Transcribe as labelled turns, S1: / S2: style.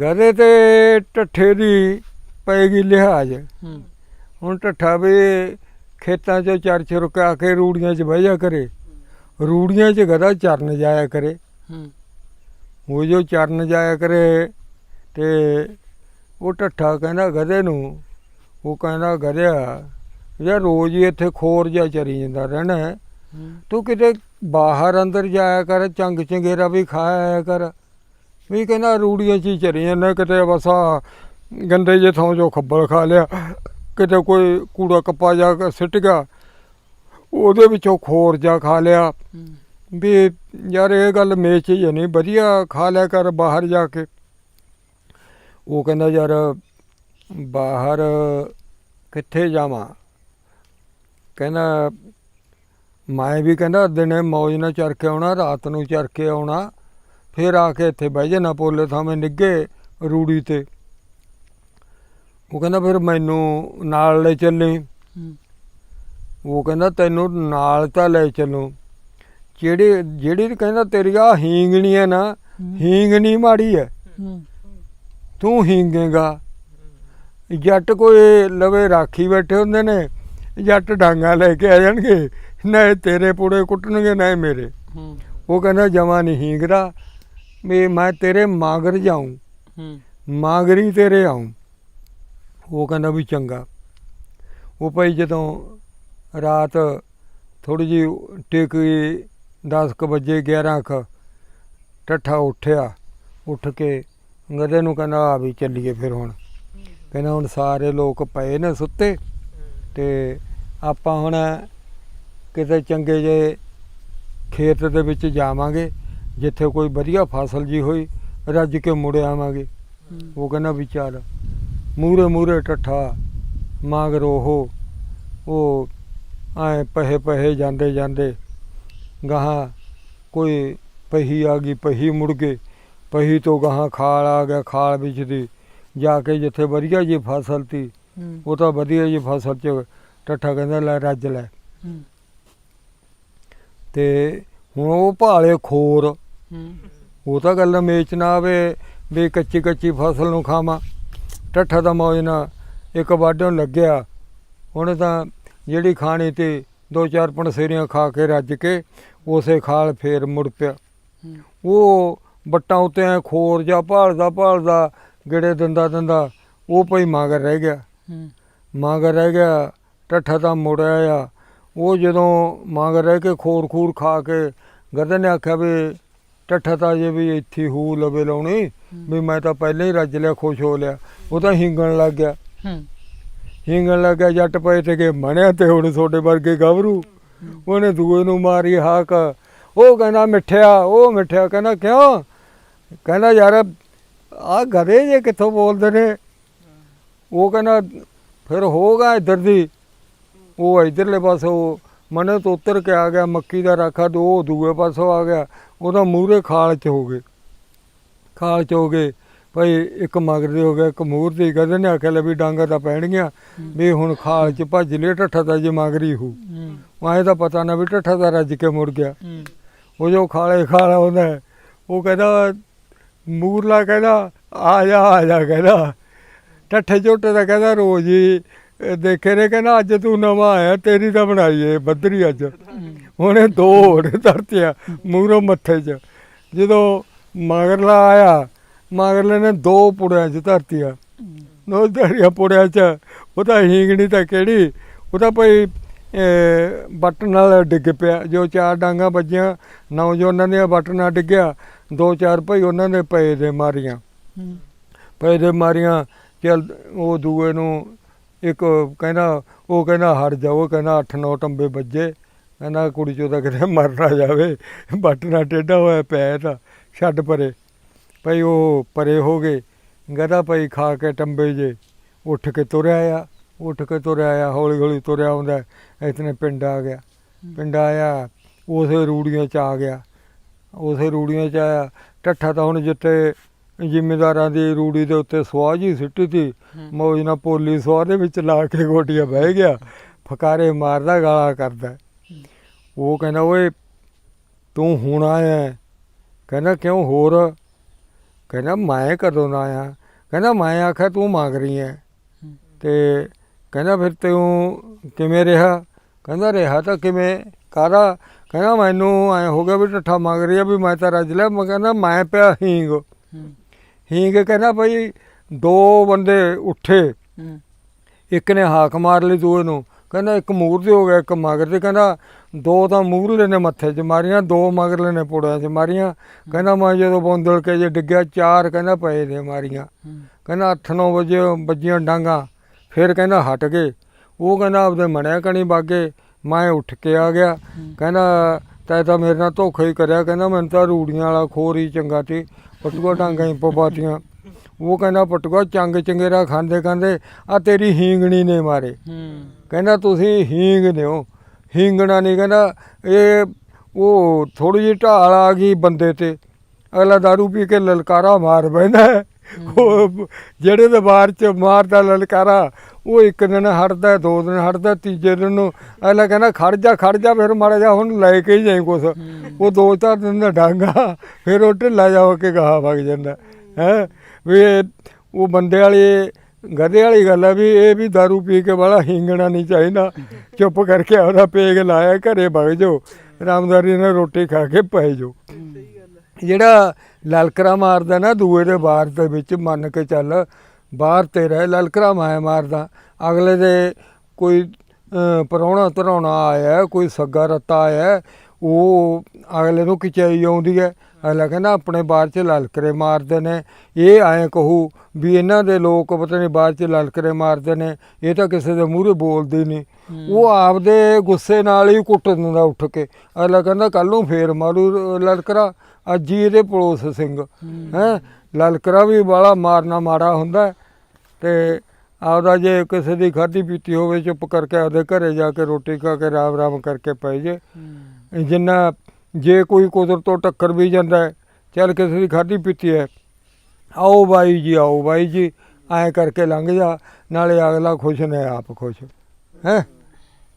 S1: ਗਧੇ ਤੇ ਟੱਠੇ ਦੀ ਪੈਗੀ ਲਿਹਾਜ਼। ਹੁਣ ਟੱਠਾ ਵੀ ਖੇਤਾਂ 'ਚੋਂ ਚਰ ਚੁਰ ਕੇ ਆ ਕੇ ਰੂੜੀਆਂ 'ਚ ਬਹਿ ਜਾ ਕਰੇ। ਰੂੜੀਆਂ 'ਚ ਗਧਾ ਚਰਨ ਜਾਇਆ ਕਰੇ।
S2: ਹੂੰ।
S1: ਉਹ ਜੋ ਚਰਨ ਜਾਇਆ ਕਰੇ ਤੇ ਉਹ ਟੱਠਾ ਕਹਿੰਦਾ ਗਧੇ ਨੂੰ ਉਹ ਕਹਿੰਦਾ ਗਧਿਆ ਯਾਰ ਰੋਜ਼ ਹੀ ਇੱਥੇ ਖੋਰ ਜਾ ਚਰੀ ਜਾਂਦਾ ਰਹਿਣਾ। ਤੂੰ ਕਿਤੇ ਬਾਹਰ ਅੰਦਰ ਜਾਇਆ ਕਰ ਚੰਗ ਚੰਗੇਰਾ ਵੀ ਖਾਇਆ ਕਰ। ਵੀ ਕਹਿੰਦਾ ਰੂੜੀਆਂ 'ਚ ਹੀ ਚਰੀ ਜਾਂਦਾ ਕਿਤੇ ਬਸ ਗੰਦੇ ਜੇ ਥਾਂ ਜੋ ਖੱਬਲ ਖਾ ਲਿਆ ਕਿਤੇ ਕੋਈ ਕੂੜਾ ਕੱਪਾ ਜਾ ਕੇ ਸਿੱਟ ਗਿਆ। ਉਹਦੇ ਵਿੱਚੋਂ ਖੋਰ ਜਾ ਖਾ ਲਿਆ। ਵੀ ਯਾਰ ਇਹ ਗੱਲ ਮੇਚ ਹੀ ਨਹੀਂ ਵਧੀਆ ਖਾ ਲਿਆ ਕਰ ਬਾਹਰ ਜਾ ਕੇ। ਉਹ ਕਹਿੰਦਾ ਯਾਰ ਬਾਹਰ ਕਿੱਥੇ ਜਾਵਾਂ? ਕਹਿੰਦਾ ਮੈਂ ਵੀ ਕਹਿੰਦਾ ਦਿਨੇ ਮੌਜ ਨਾਲ ਚਰ ਕੇ ਆਉਣਾ ਰਾਤ ਨੂੰ ਚਰ ਕੇ ਆਉਣਾ। ਫਿਰ ਆ ਕੇ ਇੱਥੇ ਬਹਿ ਜਾਣਾ ਪੋਲੇ ਥਾਵੇਂ ਨਿੱਗੇ ਰੂੜੀ ਤੇ। ਉਹ ਕਹਿੰਦਾ ਫਿਰ ਮੈਨੂੰ ਨਾਲ ਲੈ ਚੱਲੀ। ਉਹ ਕਹਿੰਦਾ ਤੈਨੂੰ ਨਾਲ ਤਾਂ ਲੈ ਚੱਲੂ। ਜਿਹੜੀ ਜਿਹੜੀ ਕਹਿੰਦਾ ਤੇਰੀ ਆ ਹੀਂਗਣੀ ਹੈ ਨਾ ਹੀਂਗਣੀ ਮਾੜੀ ਹੂੰ। ਤੂੰ ਹੀਂਗੇਗਾ। ਜੱਟ ਕੋਈ ਲਵੇ ਰਾਖੀ ਬੈਠੇ ਹੁੰਦੇ ਨੇ ਜੱਟ ਡਾਂਗਾ ਲੈ ਕੇ ਆ ਜਾਣਗੇ। ਨਾ ਇਹ ਤੇਰੇ ਪੂੜੇ ਕੁੱਟਣਗੇ ਨਾ ਇਹ ਮੇਰੇ।
S2: ਹੂੰ।
S1: ਉਹ ਕਹਿੰਦਾ ਜਮਾ ਨਹੀਂ ਹੀਂਗਦਾ। ਵੀ ਮੈਂ ਤੇਰੇ ਮਾਗਰ ਜਾਉਂ
S2: ਹੂੰ।
S1: ਮਾਗਰੀ ਤੇਰੇ ਆਉਂ ਉਹ ਕਹਿੰਦਾ ਵੀ ਚੰਗਾ। ਉਹ ਭਾਈ ਜਦੋਂ ਰਾਤ ਥੋੜੀ ਜੀ ਟਿਕੀ 10 ਕੁ ਵਜੇ 11 ਕੁ ਟੱਠਾ ਉੱਠਿਆ। ਉੱਠ ਕੇ ਗਧੇ ਨੂੰ ਕਹਿੰਦਾ ਆ ਵੀ ਚੱਲੀਏ ਫਿਰ ਹੁਣ। ਕਹਿੰਦਾ ਹੁਣ ਸਾਰੇ ਲੋਕ ਪਏ ਨੇ ਸੁੱਤੇ। ਤੇ ਆਪਾਂ ਹੁਣ ਕਿਤੇ ਚੰਗੇ ਜੇ ਖੇਤ ਦੇ ਵਿੱਚ ਜਾਵਾਂਗੇ ਜਿੱਥੇ ਕੋਈ ਵਧੀਆ ਫਸਲ ਜੀ ਹੋਈ ਰੱਜ ਕੇ ਮੁੜ ਆਵਾਂਗੇ। ਉਹ ਕਹਿੰਦਾ ਵੀ ਚੱਲ ਮੂਰੇ ਮੂਰੇ ਟੱਠਾ ਮਗਰ ਉਹ ਉਹ ਐ ਪਹੇ ਪਹੇ ਜਾਂਦੇ ਜਾਂਦੇ ਗਾਹਾਂ ਕੋਈ ਪਹੀ ਆ ਗਈ ਪਹੀ ਮੁੜ ਗਏ ਪਹੀ ਤੋਂ ਗਾਹਾਂ ਖਾਲ ਆ ਗਿਆ ਖਾਲ ਵਿੱਚ ਦੀ ਜਾ ਕੇ ਜਿੱਥੇ ਵਧੀਆ ਜੀ ਫਸਲ ਤੀ ਉਹ ਤਾਂ ਵਧੀਆ ਜੀ ਫਸਲ ਚ ਟੱਠਾ ਕਹਿੰਦਾ ਲੈ ਰੱਜ ਲੈ। ਤੇ ਹੁਣ ਉਹ ਭਾਲੇ ਖੋਰ।
S2: ਹੂੰ।
S1: ਉਹ ਤਾਂ ਗੱਲ ਮੇਚ ਨਾ ਆਵੇ ਵੀ ਕੱਚੀ ਕੱਚੀ ਫਸਲ ਨੂੰ ਖਾਵਾਂ। ਟੱਠਾ ਦਾ ਮੌਜ ਨਾ ਇੱਕ ਵਾਢੋਂ ਲੱਗਿਆ। ਉਹਨੇ ਤਾਂ ਜਿਹੜੀ ਖਾਣੀ ਤੇ ਦੋ ਚਾਰ ਪਣਸੇਰੀਆਂ ਖਾ ਕੇ ਰੱਜ ਕੇ ਉਸੇ ਖਾਲ ਫੇਰ ਮੁੜ ਪਿਆ। ਉਹ ਬੱਟਾਂ ਉੱਤੇ ਐਂ ਖੋਰ ਜਾ ਭਾਲਦਾ ਭਾਲਦਾ ਗੇੜੇ ਦਿੰਦਾ ਦਿੰਦਾ ਉਹ ਪਈ ਮਗਰ ਰਹਿ ਗਿਆ। ਮਗਰ ਰਹਿ ਗਿਆ ਟੱਠਾ ਤਾਂ ਮੁੜਿਆ ਆ ਉਹ ਜਦੋਂ ਮਗਰ ਰਹਿ ਕੇ ਖੋਰ ਖੂਰ ਖਾ ਕੇ ਗਰਦਨ ਨੇ ਆਖਿਆ ਵੀ ਟੱਠਾ ਤਾਂ ਜੇ ਵੀ ਇੱਥੇ ਹੂ ਲਵੇ ਲਾਉਣੀ ਵੀ ਮੈਂ ਤਾਂ ਪਹਿਲਾਂ ਹੀ ਰੱਜ ਲਿਆ ਖੁਸ਼ ਹੋ ਲਿਆ। ਉਹ ਤਾਂ ਹਿੰਗਣ ਲੱਗ ਗਿਆ।
S2: ਹੂੰ।
S1: ਹਿੰਗਣ ਲੱਗ ਗਿਆ ਜੱਟ ਪਏ ਤੇ ਕਿ ਮਣਿਆ ਤੇ ਹੁਣ ਤੁਹਾਡੇ ਵਰਗੇ ਗੱਭਰੂ ਉਹਨੇ ਦੂਏ ਨੂੰ ਮਾਰੀ ਹਾਕ। ਉਹ ਕਹਿੰਦਾ ਮਿੱਠਿਆ ਉਹ ਮਿੱਠਿਆ ਕਹਿੰਦਾ ਕਿਉਂ? ਕਹਿੰਦਾ ਯਾਰ ਆ ਗਧੇ ਜੇ ਕਿੱਥੋਂ ਬੋਲਦੇ ਨੇ? ਉਹ ਕਹਿੰਦਾ ਫਿਰ ਹੋਗਾ ਇੱਧਰ ਦੀ। ਉਹ ਇੱਧਰਲੇ ਪਾਸੋਂ ਮਨੇ ਤੋਂ ਉੱਤਰ ਕੇ ਆ ਗਿਆ ਮੱਕੀ ਦਾ ਰਾਖਾ ਤੇ ਉਹ ਦੂਏ ਪਾਸੋਂ ਆ ਗਿਆ। ਉਹਦਾ ਮੂਹਰੇ ਖਾਲ ਚ ਹੋ ਗਏ। ਖਾਲ ਚ ਹੋ ਗਏ। ਭਾਈ ਇੱਕ ਮਗਰ ਹੋ ਗਿਆ ਇੱਕ ਮੂਹਰ ਦੀ। ਗਧੇ ਨੇ ਆਖਿਆ ਲੈ ਵੀ ਡਾਂਗਾ ਤਾਂ ਪੈਣਗੀਆਂ। ਵੀ ਹੁਣ ਖਾਲ ਚ ਭੱਜ ਲਿਆ ਠੱਠਾ ਤਾਂ ਜੇ ਮਗਰੀ ਹੂ ਵਾਏ ਤਾਂ ਪਤਾ ਨਾ ਵੀ ਠੱਠਾ ਤਾਂ ਰੱਜ ਕੇ ਮੁੜ ਗਿਆ। ਉਹ ਜੋ ਖਾਲੇ ਖਾਲਾ ਹੁੰਦਾ ਉਹ ਕਹਿੰਦਾ ਮੂਰਲਾ ਕਹਿੰਦਾ ਆ ਜਾ ਆ ਜਾ ਕਹਿੰਦਾ। ਠੱਠੇ ਝੋਟੇ ਦਾ ਕਹਿੰਦਾ ਰੋਜ਼ ਹੀ ਅਹ ਦੇਖੇ ਨੇ ਕਹਿੰਦਾ ਅੱਜ ਤੂੰ ਨਵਾਂ ਆਇਆ ਤੇਰੀ ਤਾਂ ਬਣਾਈ ਏ ਬੱਦਰੀ ਅੱਜ। ਉਹਨੇ ਦੋ ਹੋਰ ਧਰਤੀਆਂ ਮੂਰੋਂ ਮੱਥੇ 'ਚ। ਜਦੋਂ ਮਗਰਲਾ ਆਇਆ ਮਗਰਲੇ ਨੇ ਦੋ ਪੁੜਿਆਂ 'ਚ ਧਰਤੀਆਂ। ਦੋ ਧਰੀਆਂ ਪੁੜਿਆਂ 'ਚ ਉਹ ਤਾਂ ਹੀਂਗਣੀ ਤਾਂ ਕਿਹੜੀ ਉਹ ਤਾਂ ਭਈ ਅਹ, ਬੱਟ ਨਾਲ ਡਿੱਗ ਪਿਆ। ਜੋ ਚਾਰ ਡਾਂਗਾ ਵੱਜੀਆਂ ਨੌਜਵਾਨਾਂ ਦੀਆਂ ਬੱਟ ਨਾਲ ਡਿੱਗਿਆ ਦੋ ਚਾਰ ਭਈ ਉਹਨਾਂ ਦੇ ਪਏ ਦੇ ਮਾਰੀਆਂ। ਪਏ ਦੇ ਮਾਰੀਆਂ ਚੱਲ ਉਹ ਦੂਏ ਨੂੰ ਇੱਕ ਕਹਿੰਦਾ, ਉਹ ਕਹਿੰਦਾ, ਹਟ ਜਾਓ ਕਹਿੰਦਾ 8-9 ਟੰਬੇ ਵੱਜੇ। ਕਹਿੰਦਾ, ਕੁੜੀ ਚੋਂ ਤਾਂ ਕਿਤੇ ਮਰ ਨਾ ਜਾਵੇ। ਬੱਟ ਨਾਲ ਟੇਢਾ ਹੋਇਆ ਪਿਆ ਤਾਂ, ਛੱਡ ਪਰੇ। ਭਈ ਉਹ ਪਰੇ ਹੋ ਗਏ। ਗਧਾ ਪਈ ਖਾ ਕੇ ਟੰਬੇ ਜੇ। ਉੱਠ ਕੇ ਤੁਰਿਆ ਆ, ਉੱਠ ਕੇ ਤੁਰਿਆ ਆ ਹੌਲੀ ਹੌਲੀ ਤੁਰਿਆ ਆਉਂਦਾ। ਇਤਨੇ ਪਿੰਡ ਆ ਗਿਆ। ਪਿੰਡ ਆਇਆ, ਉਸੇ ਰੂੜੀਆਂ ਚ ਆ ਗਿਆ। ਉਸੇ ਰੂੜੀਆਂ ਚ ਆਇਆ। ਟੱਠਾ ਤਾਂ ਹੁਣ ਜਿੱਤੇ ਜ਼ਿਮੀਦਾਰਾਂ ਦੀ ਰੂੜੀ ਦੇ ਉੱਤੇ ਸਵਾਹ ਜੀ ਸਿੱਟੀ ਤੀ। ਮੌਜ ਨਾਲ ਪੋਲੀ ਸਵਾਹ ਦੇ ਵਿੱਚ ਲਾ ਕੇ ਗੋਟੀਆਂ ਬਹਿ ਗਿਆ। ਫਕਾਰੇ ਮਾਰਦਾ ਗਾਲਾਂ ਕਰਦਾ। ਉਹ ਕਹਿੰਦਾ ਓਏ ਤੂੰ ਹੁਣ ਆਇਆ? ਕਹਿੰਦਾ ਕਿਉਂ ਹੋਰ? ਕਹਿੰਦਾ ਮੈਂ ਕਦੋਂ ਨਾ ਆਇਆ? ਕਹਿੰਦਾ ਮੈਂ ਆਖਿਆ ਤੂੰ ਮੰਗ ਰਹੀ ਐ
S2: ਹੂੰ।
S1: ਤੇ ਕਹਿੰਦਾ ਫਿਰ ਤੂੰ ਕਿਵੇਂ ਰਿਹਾ? ਕਹਿੰਦਾ ਰਿਹਾ ਤਾਂ ਕਿਵੇਂ? ਕਾਰਾ ਕਹਿੰਦਾ ਮੈਨੂੰ ਐ ਹੋ ਗਿਆ ਵੀ ਠੱਠਾ ਮੰਗ ਰਹੀ ਆ ਵੀ ਮੈਂ ਤਾਂ ਰੱਜ ਲਿਆ। ਮੈਂ ਕਹਿੰਦਾ ਮੈਂ ਪਿਆ ਹੀਂਗ। ਹੀਂਗ ਕਹਿੰਦਾ ਭਾਈ ਦੋ ਬੰਦੇ ਉੱਠੇ। ਇੱਕ ਨੇ ਹਾਕ ਮਾਰ ਲਈ ਦੂਏ ਨੂੰ। ਕਹਿੰਦਾ ਇੱਕ ਮੂਰ ਦੇ ਹੋ ਗਿਆ ਇੱਕ ਮਗਰ ਦੇ। ਕਹਿੰਦਾ ਦੋ ਤਾਂ ਮੂਰਲੇ ਨੇ ਮੱਥੇ 'ਚ ਮਾਰੀਆਂ ਦੋ ਮਗਰਲੇ ਨੇ ਪੁੜਿਆਂ 'ਚ ਮਾਰੀਆਂ। ਕਹਿੰਦਾ ਮੈਂ ਜਦੋਂ ਬੌਂਦਲ ਕੇ ਜੇ ਡਿੱਗਿਆ ਚਾਰ ਕਹਿੰਦਾ ਪਏ ਨੇ ਮਾਰੀਆਂ। ਕਹਿੰਦਾ 8-9 ਵਜੇ ਵੱਜੀਆਂ ਡਾਂਗਾ ਫਿਰ ਕਹਿੰਦਾ ਹਟ ਗਏ। ਉਹ ਕਹਿੰਦਾ ਆਪਦੇ ਮਣਿਆ ਕਣੀ ਬਾਗੇ ਮੈਂ ਉੱਠ ਕੇ ਆ ਗਿਆ। ਕਹਿੰਦਾ ਤੈ ਤਾਂ ਮੇਰੇ ਨਾਲ ਧੋਖਾ ਹੀ ਕਰਿਆ ਕਹਿੰਦਾ ਮੈਨੂੰ ਤਾਂ ਰੂੜੀਆਂ ਵਾਲਾ ਖੋਰ ਹੀ ਚੰਗਾ ਤੇ ਪਟੂਆ ਡਾਂਗਾ ਹੀ ਪਵਾਤੀਆਂ ਉਹ ਕਹਿੰਦਾ ਪਟੂਆ ਚੰਗ ਚੰਗੇਰਾ ਖਾਂਦੇ ਖਾਂਦੇ ਆ ਤੇਰੀ ਹੀਂਗਣੀ ਨੇ ਮਾਰੇ।
S2: ਹੂੰ
S1: ਕਹਿੰਦਾ ਤੁਸੀਂ ਹੀਂਗ ਦਿਓ। ਹੀਂਗਣਾ ਨਹੀਂ ਕਹਿੰਦਾ ਇਹ ਉਹ ਥੋੜੀ ਜਿਹੀ ਢਾਲ ਆ ਗਈ ਬੰਦੇ ਤੇ। ਅਗਲਾ ਦਾਰੂ ਪੀ ਕੇ ਲਲਕਾਰਾ ਮਾਰ ਬੈਂਦਾ ਉਹ ਜਿਹੜੇ ਦੇ ਬਾਹਰ ਚ ਮਾਰਦਾ ਲਲਕਾਰਾ ਉਹ ਇੱਕ ਦਿਨ ਹਟਦਾ ਦੋ ਦਿਨ ਹਟਦਾ ਤੀਜੇ ਦਿਨ ਨੂੰ ਅਗਲਾ ਕਹਿੰਦਾ ਖੜ ਜਾ ਖੜ ਜਾ ਫਿਰ ਮਾੜਾ ਜਾ ਹੁਣ ਲੈ ਕੇ ਹੀ ਜਾਈ ਕੁਛ। ਉਹ ਦੋ ਚਾਰ ਦਿਨ ਦਾ ਡਾਂਗਾ ਫਿਰ ਉਹ ਢਿੱਲਾ ਜਾ ਹੋ ਕੇ ਗਾਹ ਵਗ ਜਾਂਦਾ। ਹੈ? ਵੀ ਉਹ ਬੰਦੇ ਵਾਲੀ ਗਧੇ ਵਾਲੀ ਗੱਲ ਆ ਵੀ ਇਹ ਵੀ दारू ਪੀ ਕੇ ਵਾਲਾ ਹਿੰਗਣਾ ਨਹੀਂ ਚਾਹੀਦਾ। ਚੁੱਪ ਕਰਕੇ ਆਪਦਾ ਪੇਗ ਲਾਇਆ ਘਰੇ ਵਗ ਜਾਓ। ਰਾਮਦਾਰੀ ਨਾਲ ਰੋਟੀ ਖਾ ਕੇ ਪੈ ਜਾਓ। ਜਿਹੜਾ ਲਲਕਰਾ ਮਾਰਦਾ ਨਾ ਦੂਏ ਦੇ ਬਾਰ ਦੇ ਵਿੱਚ ਮੰਨ ਕੇ ਚੱਲ ਬਾਹਰ ਤੇ ਰਹਿ ਲਲਕਰਾ ਮੈਂ ਮਾਰਦਾ। ਅਗਲੇ ਦੇ ਕੋਈ ਪਰੌਣਾ ਧਰਾਉਣਾ ਆਇਆ ਕੋਈ ਸੱਗਾ ਰੱਤਾ ਆਇਆ ਉਹ ਅਗਲੇ ਨੂੰ ਕਿਚਾਈ ਆਉਂਦੀ ਹੈ। ਅਗਲਾ ਕਹਿੰਦਾ ਆਪਣੇ ਬਾਹਰ 'ਚ ਲਲਕਰੇ ਮਾਰਦੇ ਨੇ। ਇਹ ਐਂ ਕਹੂ ਵੀ ਇਹਨਾਂ ਦੇ ਲੋਕ ਪਤਾ ਨਹੀਂ ਬਾਹਰ 'ਚ ਲਲਕਰੇ ਮਾਰਦੇ ਨੇ। ਇਹ ਤਾਂ ਕਿਸੇ ਦੇ ਮੂਹਰੇ ਬੋਲਦੇ ਨਹੀਂ। ਉਹ ਆਪਦੇ ਗੁੱਸੇ ਨਾਲ ਹੀ ਕੁੱਟ ਦਿੰਦਾ ਉੱਠ ਕੇ। ਅਗਲਾ ਕਹਿੰਦਾ ਕੱਲ ਨੂੰ ਫੇਰ ਮਾਰੂ ਲਲਕਰਾ। ਅੱਜ ਹੀ ਇਹਦੇ ਪੜੋਸ ਸਿੰਘ। ਹੈ। ਲਲਕਰਾ ਵੀ ਬਾਲਾ ਮਾਰਨਾ ਮਾੜਾ ਹੁੰਦਾ ਹੈ। ਤੇ ਆਪਦਾ ਜੇ ਕਿਸੇ ਦੀ ਖਾਧੀ ਪੀਤੀ ਹੋਵੇ ਚੁੱਪ ਕਰਕੇ ਆਪਦੇ ਘਰੇ ਜਾ ਕੇ ਰੋਟੀ ਖਾ ਕੇ ਰਾਮ ਰਾਮ ਕਰਕੇ ਪੈ ਜੇ। ਜਿੰਨਾ ਜੇ ਕੋਈ ਕੁਦਰਤ ਤੋਂ ਟੱਕਰ ਵੀ ਜਾਂਦਾ ਚੱਲ ਕਿਸੇ ਦੀ ਖਾਧੀ ਪੀਤੀ ਹੈ ਆਓ ਬਾਈ ਜੀ ਆਓ ਬਾਈ ਜੀ ਐਂ ਕਰਕੇ ਲੰਘ ਜਾ ਨਾਲੇ ਅਗਲਾ ਖੁਸ਼ ਨੇ ਆਪ ਖੁਸ਼। ਹੈ?